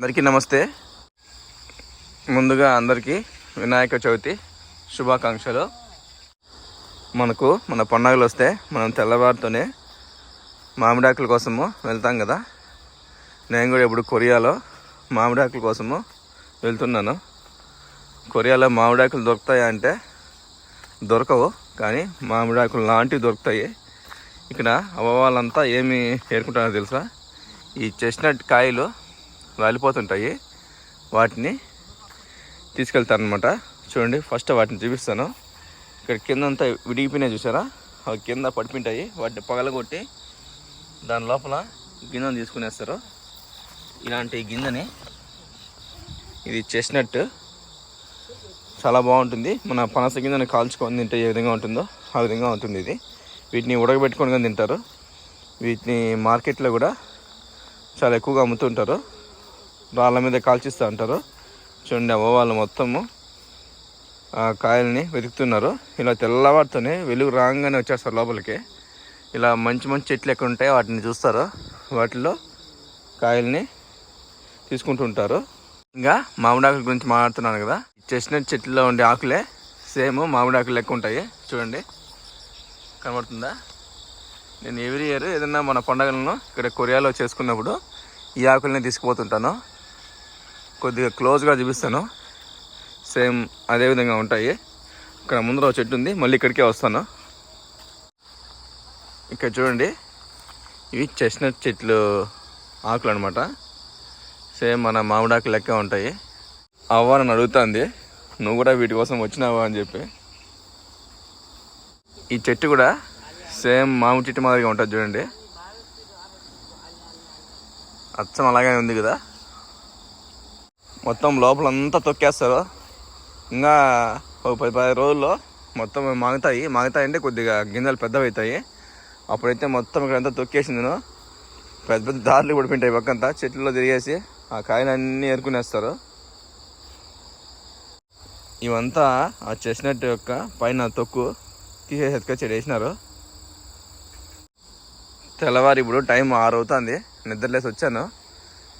అందరికీ నమస్తే. ముందుగా అందరికీ వినాయక చవితి శుభాకాంక్షలు. మనకు మన పండగలు వస్తే మనం తెల్లవారితోనే మామిడాకుల కోసము వెళ్తాం కదా. నేను కూడా ఇప్పుడు కొరియాలో మామిడాకుల కోసము వెళ్తున్నాను. కొరియాలో మామిడాకులు దొరుకుతాయా అంటే దొరకవు కానీ మామిడాకులు లాంటివి దొరుకుతాయి. ఇక్కడ అవ్వాలంతా ఏమి ఏరుకుంటారో తెలుసా? ఈ చెస్ట్నట్ కాయలు రాలిపోతుంటాయి. వాటిని తీసుకెళ్తారనమాట చూడండి ఫస్ట్ వాటిని చూపిస్తాను. ఇక్కడ కింద అంతా విడిగిపోయినాయి చూసారా? అవి కింద పడిపోయింటాయి. వాటిని పగలగొట్టి దాని లోపల గిన్నెను తీసుకునేస్తారు. ఇలాంటి గిన్నెని ఇది చెస్ట్నట్ చాలా బాగుంటుంది. మన పనస గింజని కాల్చుకొని తింటే ఏ విధంగా ఉంటుందో ఆ విధంగా ఉంటుంది ఇది. వీటిని ఉడకబెట్టుకొని కానీ తింటారు. వీటిని మార్కెట్లో కూడా చాలా ఎక్కువగా అమ్ముతుంటారు. రాళ్ళ మీద కాల్చిస్తూ ఉంటారు చూడండి అవ్వ వాళ్ళు మొత్తము ఆ కాయల్ని వెతుకుతున్నారు. ఇలా తెల్లవారితోనే వెలుగు రాగానే వచ్చేస్తారు లోపలికి. ఇలా మంచి మంచి చెట్లు ఎక్కడ ఉంటాయో వాటిని చూస్తారు. వాటిలో కాయల్ని తీసుకుంటుంటారు ఇంకా మామిడాకుల గురించి మాట్లాడుతున్నాను కదా. చెస్ట్నట్ చెట్టులో ఉండే ఆకులే సేమ్ మామిడాకులు లెక్క ఉంటాయి. చూడండి. కనబడుతుందా? నేను ఎవ్రీ ఇయర్ ఏదన్నా మన పండగలను ఇక్కడ కొరియాలో చేసుకున్నప్పుడు ఈ ఆకుల్ని తీసుకుపోతుంటాను. కొద్దిగా క్లోజ్గా చూపిస్తాను. సేమ్ అదే విధంగా ఉంటాయి. ఇక్కడ ముందర ఒక చెట్టు ఉంది మళ్ళీ ఇక్కడికే వస్తాను. ఇక్కడ చూడండి ఇవి చెస్ట్నట్ చెట్లు ఆకులు అనమాట సేమ్ మన మామిడాకు లెక్క ఉంటాయి. అవ్వ నన్ను అడుగుతుంది నువ్వు కూడా వీటి కోసం వచ్చినావా? అని చెప్పి. ఈ చెట్టు కూడా సేమ్ మామిడి చెట్టు మాదిరిగా ఉంటుంది చూడండి. అచ్చం అలాగే ఉంది కదా. మొత్తం లోపలంతా తొక్కేస్తారు. ఇంకా ఒక పది పది రోజుల్లో మొత్తం మాగుతాయి. మాగుతాయి అంటే కొద్దిగా గింజలు పెద్దవి అవుతాయి అప్పుడైతే మొత్తం ఇక్కడంతా తొక్కేసింది పెద్ద పెద్ద దారులు పడిపోయింటాయి పక్కంతా. చెట్లలో తిరిగేసి ఆ కాయలన్నీ ఏరుకునేస్తారు. ఇవంతా ఆ చెస్ట్నట్ యొక్క పైన తొక్కు తీసేసి ఎత్తుకొచ్చి వేసినారు. తెల్లవారి ఇప్పుడు టైం ఆరు అవుతుంది నిద్రలేసి వచ్చాను.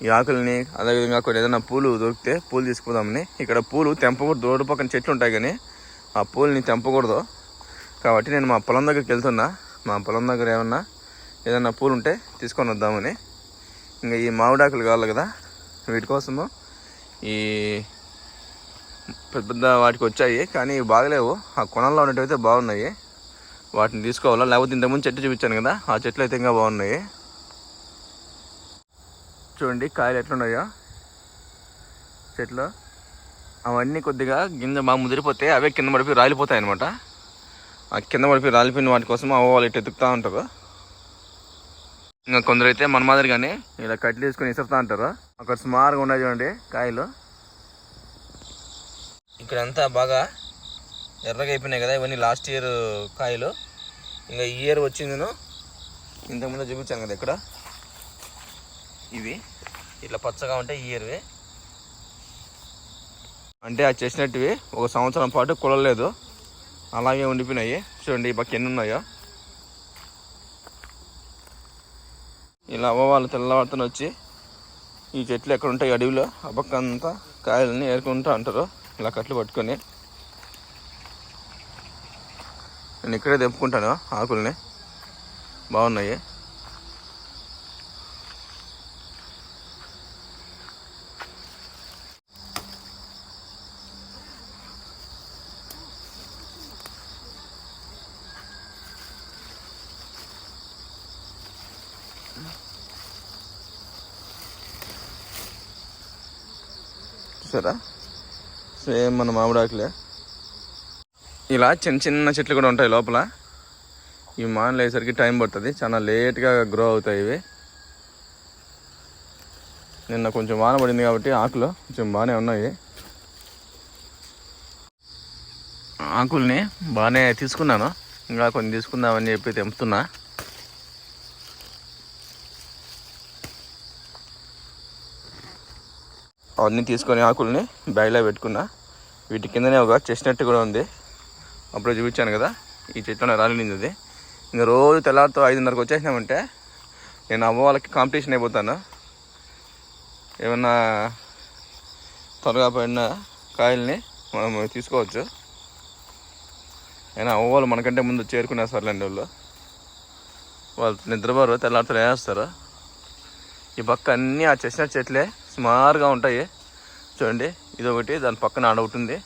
ఈ ఆకులని అదేవిధంగా కొన్ని ఏదైనా పూలు దొరికితే పూలు తీసుకుపోదామని. ఇక్కడ పూలు తెంపకూడదు రోడ్డు పక్కన చెట్లు ఉంటాయి కానీ ఆ పూలని తెంపకూడదు. కాబట్టి నేను మా పొలం దగ్గరికి వెళ్తున్నా. మా పొలం దగ్గర ఏమన్నా ఏదైనా పూలు ఉంటే తీసుకొని వద్దామని. ఇంకా ఈ మామిడాకులు కావాలి కదా వీటి కోసము ఈ పెద్ద పెద్ద వాటికి వచ్చాయి. కానీ బాగలేవు. ఆ కొనల్లో ఉన్నట్టయితే బాగున్నాయి. వాటిని తీసుకోవాలా? లేకపోతే ఇంతకుముందు చెట్టు చూపించాను కదా ఆ చెట్లు అయితే ఇంకా బాగున్నాయి. చూడండి కాయలు ఎట్లున్నాయో. చెట్లు. అవన్నీ కొద్దిగా గింజ బాగా ముదిరిపోతే అవే కింద పడిపోయి రాలిపోతాయి అనమాట ఆ కింద పడిపోయి రాలిపోయిన వాటి కోసం అవ్వ వాళ్ళు ఇటు ఎత్తుకుతూ ఉంటారు. ఇంకా కొందరు అయితే మన మాదిరిగానే ఇలా కట్లు తీసుకొని ఇసురుతూ ఉంటారు. అక్కడ సుమారుగా ఉన్నాయి చూడండి కాయలు. ఇక్కడంతా బాగా ఎర్రగా అయిపోయినాయి కదా ఇవన్నీ లాస్ట్ ఇయర్ కాయలు. ఇంకా ఈ ఇయర్ వచ్చింది నేను ఇంతకుముందు చూపించాను కదా ఇక్కడ ఇవి. ఇట్లా పచ్చగా ఉంటాయి ఈ ఇయర్వి అంటే ఆ చేసినట్టువి ఒక సంవత్సరం పాటు కులలేదు. అలాగే ఉండిపోయినాయి. చూడండి ఈ పక్క ఎన్ని ఉన్నాయో. ఇలా అవ్వవాళ్ళు తెల్లవారుతూనే వచ్చి ఈ చెట్లు ఎక్కడ ఉంటాయి అడవిలో ఆ పక్క అంతా కాయలని ఏరుకుంటూ అంటారు ఇలా కట్లు పట్టుకొని. నేను ఇక్కడే తెంపుకుంటాను ఆకుల్ని. బాగున్నాయి. చూసారా? సేమ్ మన మామిడాకులే ఇలా చిన్న చిన్న చెట్లు కూడా ఉంటాయి లోపల. ఈ మానలు వేసరికి టైం పడుతుంది. చాలా లేట్గా గ్రో అవుతాయి ఇవి. నిన్న కొంచెం వాన పడింది కాబట్టి ఆకులు కొంచెం బాగానే ఉన్నాయి. ఆకుల్ని బాగానే తీసుకున్నాను. ఇంకా కొన్ని తీసుకుందామని చెప్పి తెంపుతున్నా. అవన్నీ తీసుకొని ఆకుల్ని బ్యాగ్లో పెట్టుకున్నా. వీటి కిందనే ఒక చెస్ట్నట్ కూడా ఉంది. అప్పుడే చూపించాను కదా ఈ చెట్లను రాలింది అది ఇంకా రోజు తెల్లారితో ఐదున్నరకు వచ్చేసినామంటే నేను అమ్మ వాళ్ళకి కాంపిటీషన్ అయిపోతాను. ఏమన్నా త్వరగా పడిన కాయల్ని మనం తీసుకోవచ్చు. అయినా అవ్వాలి మనకంటే ముందు చేరుకునే సర్లేండి వాళ్ళు. వాళ్ళు నిద్రపోరు తెల్లారితో వేస్తారు ఈ పక్క అన్నీ ఆ చెస్ట్నట్ చెట్లే సుమారుగా ఉంటాయి. చూడండి ఇది ఒకటి దాని పక్కన ఆడ ఒకటి ఉంది.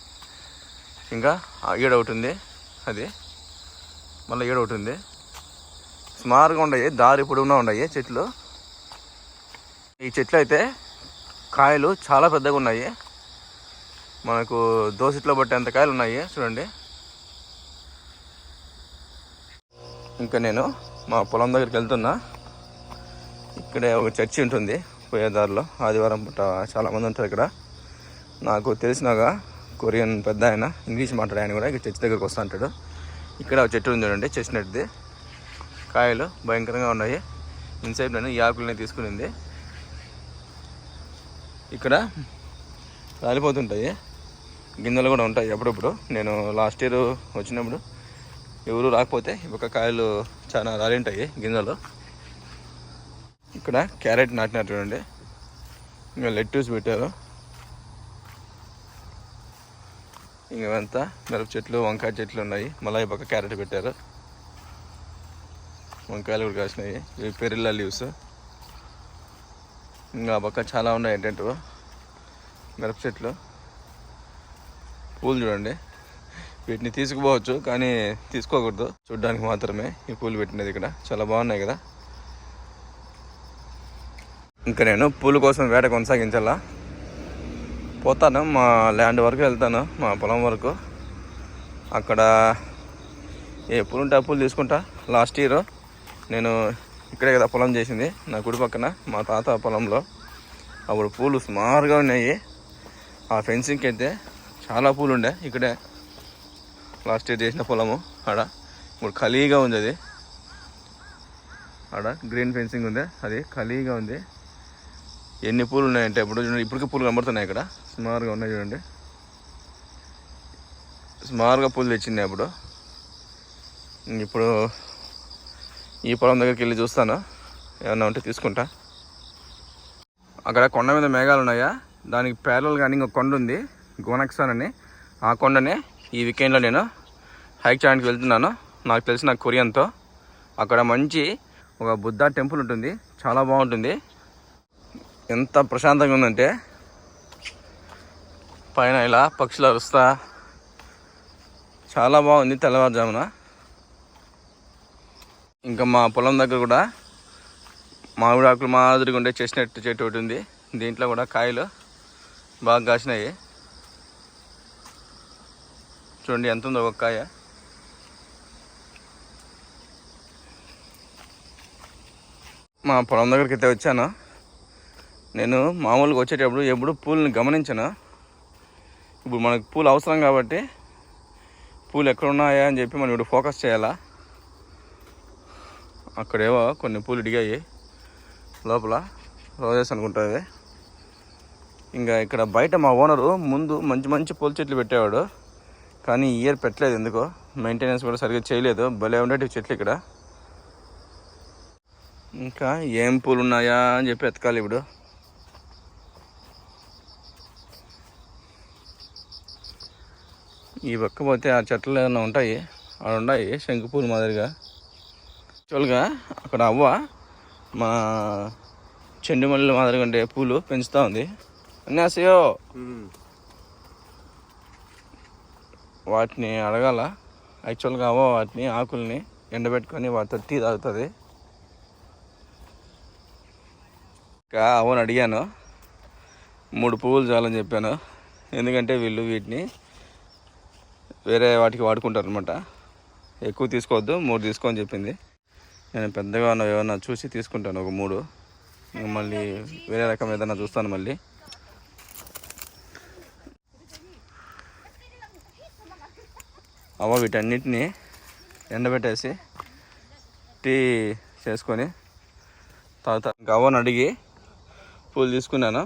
ఇంకా ఆ ఈడ ఒకటి ఉంది. అది. మళ్ళీ ఈడ ఒకటి ఉంది. సుమారుగా ఉన్నాయి దారి పొడవునా ఉన్నాయి చెట్లు. ఈ చెట్లు అయితే కాయలు చాలా పెద్దగా ఉన్నాయి. మనకు దోసిట్లో పట్టేంత కాయలు ఉన్నాయి చూడండి. ఇంకా నేను మా పొలం దగ్గరికి వెళ్తున్నా. ఇక్కడే ఒక చర్చి ఉంటుంది. పోయే దారిలో ఆదివారం పూట చాలామంది ఉంటారు ఇక్కడ. నాకు తెలిసినగా కొరియన్ పెద్ద ఆయన ఇంగ్లీష్ మాట్లాడే ఆయన కూడా ఇక్కడ చర్చి దగ్గరకు వస్తూ ఉంటాడు ఇక్కడ చెట్టు ఉంది చూడండి చెస్ట్నట్ది కాయలు భయంకరంగా ఉన్నాయి. ఇన్సైడ్ నేను ఈ ఆకులని తీసుకునింది. ఇక్కడ రాలిపోతుంటాయి. గింజలు కూడా ఉంటాయి అప్పుడప్పుడు నేను లాస్ట్ ఇయర్ వచ్చినప్పుడు ఎవరు రాకపోతే ఒక కాయలు చాలా రాలింటాయి గింజలు. ఇక్కడ క్యారెట్ నాటినారు చూడండి. ఇంకా లెట్యూస్ పెట్టారు. ఇంకంతా మిరప చెట్లు వంకాయ చెట్లు ఉన్నాయి. మళ్ళీ పక్క క్యారెట్ పెట్టారు. వంకాయలు కూడా కాసినాయి. ఇవి పెరిల్ల లీవ్స్. ఇంకా ఆ పక్క చాలా ఉన్నాయి ఏంటంటే మిరప చెట్లు. పూలు చూడండి. వీటిని తీసుకుపోవచ్చు కానీ తీసుకోకూడదు. చూడ్డానికి మాత్రమే ఈ పూలు పెట్టినది ఇక్కడ. చాలా బాగున్నాయి కదా. ఇంకా నేను పూల కోసం వేట కొనసాగించాలా? పోతాను మా ల్యాండ్ వరకు వెళ్తాను మా పొలం వరకు. అక్కడ ఏ పూలు ఉంటే ఆ పూలు తీసుకుంటా. లాస్ట్ ఇయర్ నేను ఇక్కడే కదా పొలం చేసింది నా కుడి పక్కన మా తాత పొలంలో. అప్పుడు పూలు సుమారుగా ఉన్నాయి. ఆ ఫెన్సింగ్కి అయితే చాలా పూలు ఉండే ఇక్కడే. లాస్ట్ ఇయర్ చేసిన పొలము ఆడ. ఇప్పుడు ఖాళీగా ఉంది అది. ఆడ గ్రీన్ ఫెన్సింగ్ ఉంది అది ఖాళీగా ఉంది. ఎన్ని పూలు ఉన్నాయంటే ఇప్పుడు చూడండి ఇప్పటికీ పూలు కనబడుతున్నాయి ఇక్కడ. సుమారుగా ఉన్నాయి చూడండి. సుమారుగా పూలు తెచ్చింది అప్పుడు ఇప్పుడు ఈ పొలం దగ్గరికి వెళ్ళి చూస్తాను. ఏమన్నా ఉంటే తీసుకుంటా. అక్కడ కొండ మీద మేఘాలు ఉన్నాయా? దానికి ప్యారల్ కానీ ఇంకొక కొండ ఉంది. గోనక్సాన్ అని ఆ కొండనే ఈ వీకెండ్లో నేను హైక్ చేయడానికి వెళ్తున్నాను. నాకు తెలిసిన కొరియన్తో. అక్కడ మంచి ఒక బుద్ధ టెంపుల్ ఉంటుంది. చాలా బాగుంటుంది. ఎంత ప్రశాంతంగా ఉందంటే. పైన ఇలా పక్షులు అరుస్తా. చాలా బాగుంది తెల్లవారుజామున. ఇంకా మా పొలం దగ్గర కూడా మామిడి ఆకులు మాదిరిగా ఉండే చేసినట్టు చెట్టు ఒకటి ఉంది. దీంట్లో కూడా కాయలు బాగా కాసినాయి. చూడండి ఎంత ఉందో ఒక కాయ. మా పొలం దగ్గరికి అయితే వచ్చాను. నేను మామూలుగా వచ్చేటప్పుడు ఎప్పుడు పూలని గమనించను. ఇప్పుడు మనకు పూలు అవసరం కాబట్టి పూలు ఎక్కడున్నాయా అని చెప్పి మనం ఇప్పుడు ఫోకస్ చేయాలా? అక్కడేవో కొన్ని పూలు ఇడిగాయి లోపల రోజెస్ అనుకుంటుంది ఇంకా ఇక్కడ బయట మా ఓనరు ముందు మంచి మంచి పూల చెట్లు పెట్టేవాడు. కానీ ఇయర్ పెట్టలేదు ఎందుకో. మెయింటెనెన్స్ కూడా సరిగ్గా చేయలేదు. భలే ఉండేటివి చెట్లు ఇక్కడ. ఇంకా ఏం పూలు ఉన్నాయా అని చెప్పి ఎతకాలి ఇప్పుడు. ఈ పక్క పోతే ఆ చెట్లు ఏమైనా ఉంటాయి? అక్కడ ఉన్నాయి శంకు పూలు మాదిరిగా. యాక్చువల్గా అక్కడ అవ్వ మా చెండు మల్లెల మాదిరిగా ఉండే పూలు పెంచుతూ ఉంది. అన్యాసయో! వాటిని అడగాల. యాక్చువల్గా అవ్వ వాటిని ఆకుల్ని ఎండబెట్టుకొని వాటితో టీ తాగుతుంది. ఇంకా అవ్వని అడిగాను. మూడు పువ్వులు చాలని చెప్పాను. ఎందుకంటే వీళ్ళు వీటిని వేరే వాటికి వాడుకుంటారు అనమాట ఎక్కువ తీసుకోవద్దు మూడు తీసుకోని చెప్పింది. నేను పెద్దగా ఉన్న ఏమన్నా చూసి తీసుకుంటాను ఒక మూడు. మళ్ళీ వేరే రకం ఏదైనా చూస్తాను మళ్ళీ. అవ్వ వీటన్నిటిని ఎండబెట్టేసి టీ చేసుకొని తర్వాత ఇంకా అవ్వని అడిగి పూలు తీసుకున్నాను.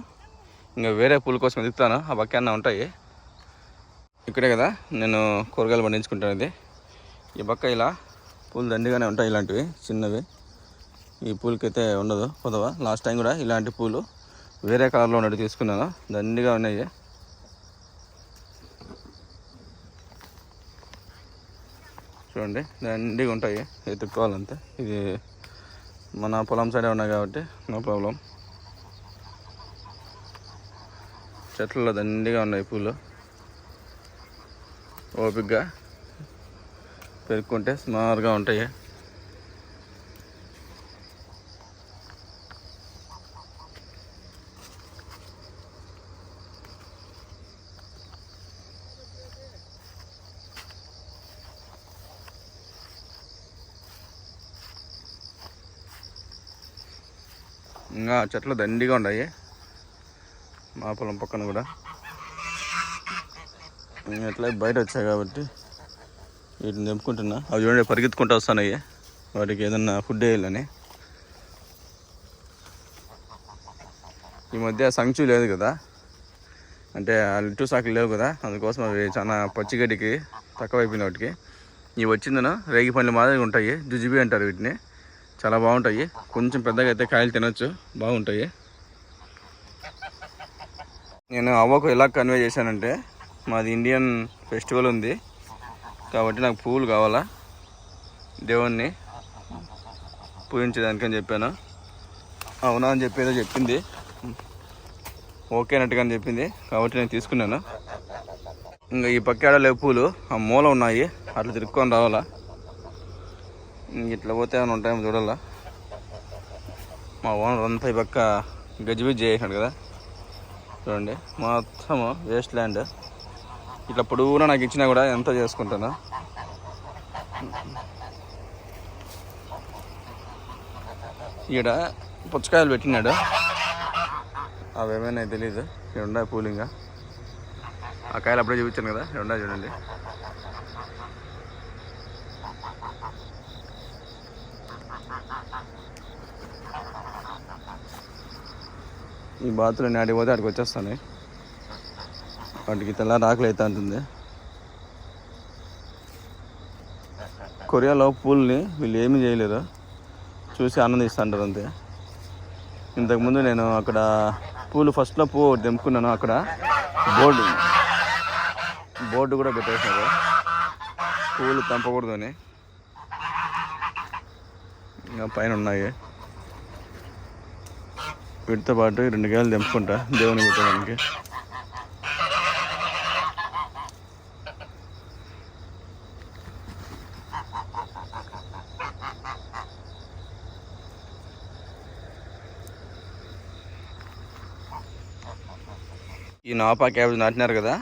ఇంకా వేరే పూల కోసం వెతుకుతాను. ఆ పక్కన ఉంటాయి. ఇక్కడే కదా నేను కూరగాయలు పండించుకుంటాను ఇది. ఈ పక్క ఇలా పూలు దండిగానే ఉంటాయి ఇలాంటివి చిన్నవి. ఈ పూలకైతే ఉండదు పొదవ? లాస్ట్ టైం కూడా ఇలాంటి పూలు వేరే కలర్లో ఉన్నట్టు తీసుకున్నాను. దండిగా ఉన్నాయి. చూడండి దండిగా ఉంటాయి. ఎత్తుక్కోవాలంతే. ఇది మన పొలం సైడే ఉన్నాయి కాబట్టి నో ప్రాబ్లం. చెట్లలో దండిగా ఉన్నాయి పూలు. ఓపికగా పెరుక్కుంటే స్మార్ట్గా ఉంటాయి. ఇంకా చెట్లు దండిగా ఉన్నాయి. మా పొలం పక్కన కూడా. నేను ఎట్లా బయట వచ్చా కాబట్టి వీటిని తెంపుకుంటున్నా. అవి చూడండి పరిగెత్తుకుంటూ వస్తున్నాయి. వాటికి ఏదన్నా ఫుడ్ వేయాలని ఈ మధ్య సంచు లేదు కదా. అంటే లిట్టు సాకులు లేవు కదా. అందుకోసం అవి చాలా పచ్చిగడ్డికి తక్కువైపోయినాయి వాటికి. ఇవి వచ్చిందన రేగి పండ్లు మాదిరిగా ఉంటాయి. జుజుబి అంటారు వీటిని. చాలా బాగుంటాయి. కొంచెం పెద్దగా అయితే కాయలు తినొచ్చు. బాగుంటాయి. నేను అవ్వకు ఎలా కన్వే చేశానంటే మాది ఇండియన్ ఫెస్టివల్ ఉంది. కాబట్టి నాకు పువ్వులు కావాలా? దేవుణ్ణి పూజించడానికి అని చెప్పాను. అవునా అని చెప్పేదో చెప్పింది. ఓకే అన్నట్టుగా అని చెప్పింది. కాబట్టి నేను తీసుకున్నాను. ఇంకా ఈ పక్కాడ లేవు పూలు. ఆ మూల ఉన్నాయి. అట్లా తిరుక్కొని రావాలా? ఇట్లా పోతే ఏమైనా ఉంటాయేమో చూడాలా? మా ఓనర్ అంతా ఈ పక్క గజిబిజ్ చేసినాడు కదా. చూడండి. మొత్తం వేస్ట్ ల్యాండ్. ఇట్లా పొడవునా నాకు ఇచ్చినా కూడా ఎంత చేసుకుంటాను? ఈడ పుచ్చకాయలు పెట్టినాడు. అవేమైనా ఏమైనా తెలియదు ఉన్నాయి కూలింగా. ఆ కాయలు అప్పుడే చూపించాను కదా. ఇక్కడ చూడండి. ఈ బాతులు నాటిపోతే అక్కడికి వచ్చేస్తాను వాటికి తెల్లారి ఆకలి అయితే ఉంటుంది కొరియాలో పూల్ని వీళ్ళు ఏమీ చేయలేరు. చూసి ఆనందిస్తుంటారు అంతే. ఇంతకుముందు నేను అక్కడ పూలు ఫస్ట్లో పువ్వు ఒకటి తెంపుకున్నాను. అక్కడ బోర్డు బోర్డు కూడా పెట్టేశారు. పూలు తెంపకూడదు అని ఇంకా పైన ఉన్నాయి. వీటితో పాటు రెండు గేలు తెంపుకుంటా. దేవుని పెట్టడానికి నాపా క్యాబేజ్ నాటినారు కదా?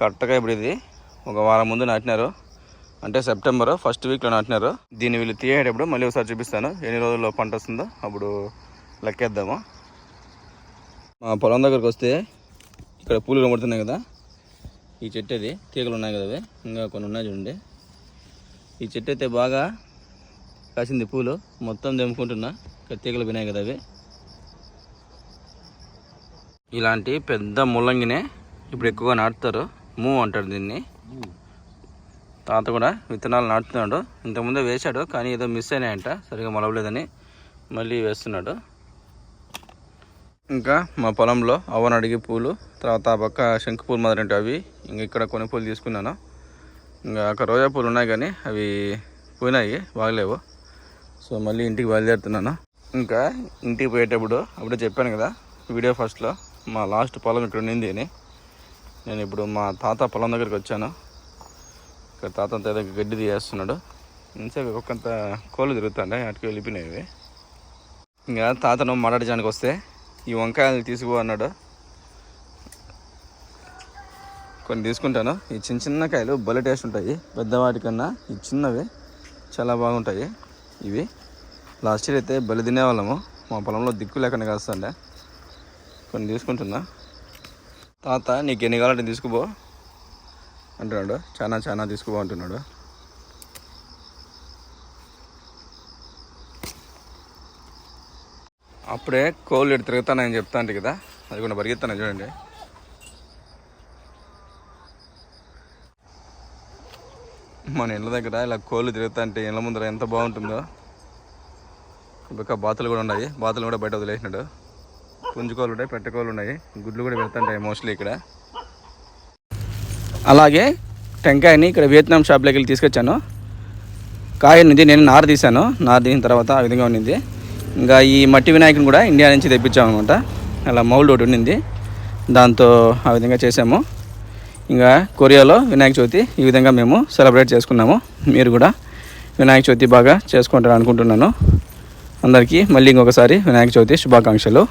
కరెక్ట్గా ఇప్పుడు ఇది ఒక వారం ముందు నాటినారు. అంటే సెప్టెంబర్ ఫస్ట్ వీక్లో నాటినారు. దీన్ని వీళ్ళు తీయేటప్పుడు మళ్ళీ ఒకసారి చూపిస్తాను. ఎన్ని రోజుల్లో పంట వస్తుందో అప్పుడు లెక్కేద్దాము. మా పొలం దగ్గరకు వస్తే ఇక్కడ పూలు కనబడుతున్నాయి కదా? ఈ చెట్టు అది తీగలు ఉన్నాయి కదా అవి. ఇంకా కొన్ని ఉన్నాయి చూడండి. ఈ చెట్టు అయితే బాగా కాసింది పూలు. మొత్తం తెంపుకుంటున్నా. ఇక్కడ తీగలు వినాయి కదా అవి. ఇలాంటి పెద్ద ముల్లంగినే ఇప్పుడు ఎక్కువగా నాటుతారు. మూ అంటారు దీన్ని. తాత కూడా విత్తనాలు నాటుతున్నాడు. ఇంతకుముందే వేశాడు కానీ ఏదో మిస్ అయినాయంట. సరిగా మొలవలేదని మళ్ళీ వేస్తున్నాడు. ఇంకా మా పొలంలో అవ్వను అడిగి పూలు తర్వాత ఆ పక్క శంకు పూలు మొదలంటే అవి. ఇంకా ఇక్కడ కొన్ని పూలు తీసుకున్నాను. ఇంకా అక్కడ రోజా పూలు ఉన్నాయి కానీ అవి పోయినాయి బాగలేవు సో మళ్ళీ ఇంటికి బయలుదేరుతున్నాను. ఇంకా ఇంటికి పోయేటప్పుడు అప్పుడే చెప్పాను కదా వీడియో ఫస్ట్లో. మా లాస్ట్ పొలం ఇక్కడ ఉండింది అని నేను ఇప్పుడు మా తాత పొలం దగ్గరికి వచ్చాను. ఇక్కడ తాత అంతా గడ్డి తీయేస్తున్నాడు ఇంతసేపు ఒక్కంత కోళ్ళు తిరుగుతుండే అటుకు వెళ్ళిపోయినాయి ఇంకా తాతను మాట్లాడడానికి వస్తే ఈ వంకాయలు తీసుకో అన్నాడు. కొన్ని తీసుకుంటాను. ఈ చిన్న చిన్న కాయలు భలే టేస్ట్ ఉంటాయి. పెద్దవాటికన్నా ఈ చిన్నవి చాలా బాగుంటాయి ఇవి. లాస్ట్ ఇయర్ అయితే బలి తినేవాళ్ళము. మా పొలంలో దిక్కు లేకుండా కాస్తుండే. కొన్ని తీసుకుంటున్నా. తాత నీకు ఎన్ని కావాలంటే తీసుకుపో. అంటున్నాడు. చాలా చాలా తీసుకుపో అంటున్నాడు. అప్పుడే కోళ్ళు ఇటు తిరుగుతానని చెప్తాంటి కదా. అది కూడా పరిగెత్తాను చూడండి. మన ఇళ్ళ దగ్గర ఇలా కోళ్ళు తిరుగుతాంటే ఇళ్ళ ముందర ఎంత బాగుంటుందో. ఇంకా బాతులు కూడా ఉన్నాయి. బాతులు కూడా బయట వదిలేసినాడు. పుంజుకోలు ఉన్నాయి పెట్టకోలు ఉన్నాయి గుడ్లు కూడా పెడుతుంటాయి మోస్ట్లీ ఇక్కడ. అలాగే టెంకాయని ఇక్కడ వియత్నాం షాప్లోకి వెళ్ళి తీసుకొచ్చాను. కాయ నుంచి నేను నార తీశాను. నార తీసిన తర్వాత ఆ విధంగా ఉన్నింది ఇంకా ఈ మట్టి వినాయకుని కూడా ఇండియా నుంచి తెప్పించాము అనమాట అలా మౌల్డ్ ఒకటి ఉండింది. దాంతో ఆ విధంగా చేసాము ఇంకా కొరియాలో వినాయక చవితి ఈ విధంగా మేము సెలబ్రేట్ చేసుకున్నాము. మీరు కూడా వినాయక చవితి బాగా చేసుకుంటారు అనుకుంటున్నాను అందరికీ మళ్ళీ ఇంకొకసారి వినాయక చవితి శుభాకాంక్షలు.